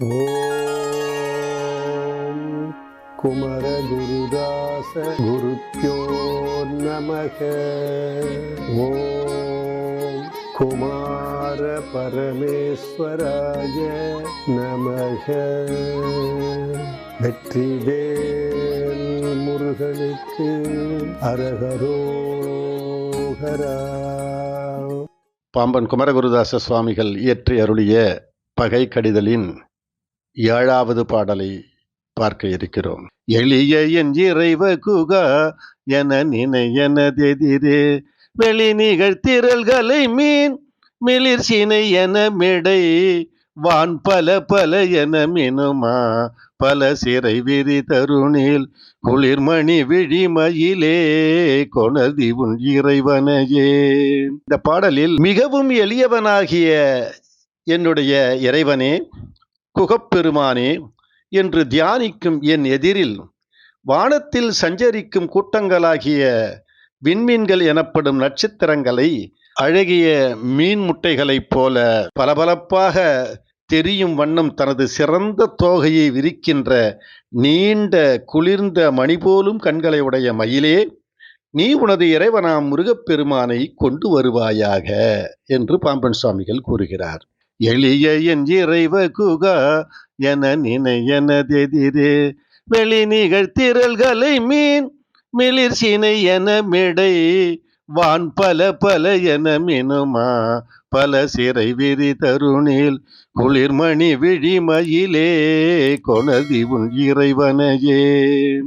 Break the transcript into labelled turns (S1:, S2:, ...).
S1: ஓம் குமரகுருதாச குருப்பியோ நமக. ஓம் குமார பரமேஸ்வராய நமக. வெற்றிவேல் முருகனுக்கு அரகரோகரா.
S2: பாம்பன் குமரகுருதாச சுவாமிகள் இயற்றி அருளிய பகை கடிதலின் ஏழாவது பாடலை பார்க்க இருக்கிறோம். எளிய என் இறைவ குகா என நினையனதெதிரே வெளி நிகழ்த்திரல்களை மீன் மிளிர் சினை என மிடை வான் பல பல என மினுமா பல சிறை விரி தருணில் குளிர்மணி விழிமயிலே கொணதி உன் இறைவனையே. இந்த பாடலில் மிகவும் எளியவனாகிய என்னுடைய இறைவனே குகப்பெருமானே என்று தியானிக்கும் என் எதிரில் வானத்தில் சஞ்சரிக்கும் கூட்டங்களாகிய விண்மீன்கள் எனப்படும் நட்சத்திரங்களை அழகிய மீன் முட்டைகளைப் போல பளபளப்பாக தெரியும் வண்ணம் தனது சிறந்த தோகையை விரிக்கின்ற நீண்ட குளிர்ந்த மணி போலும் கண்களை உடைய மயிலே நீ உனது இறைவனாம் முருகப்பெருமானை கொண்டு வருவாயாக என்று பாம்பன் சுவாமிகள் கூறுகிறார். எளிய என் இறைவ குகா என நினையனதெதிரே. வெளி நிகழ்த்திரல்களை மீன் மிளிர் சினை என மிடை வான் பல பல என மினுமா பல சிறை விரி தருணில் குளிர்மணி விழிமயிலே கொனதி உன் இறைவனையே.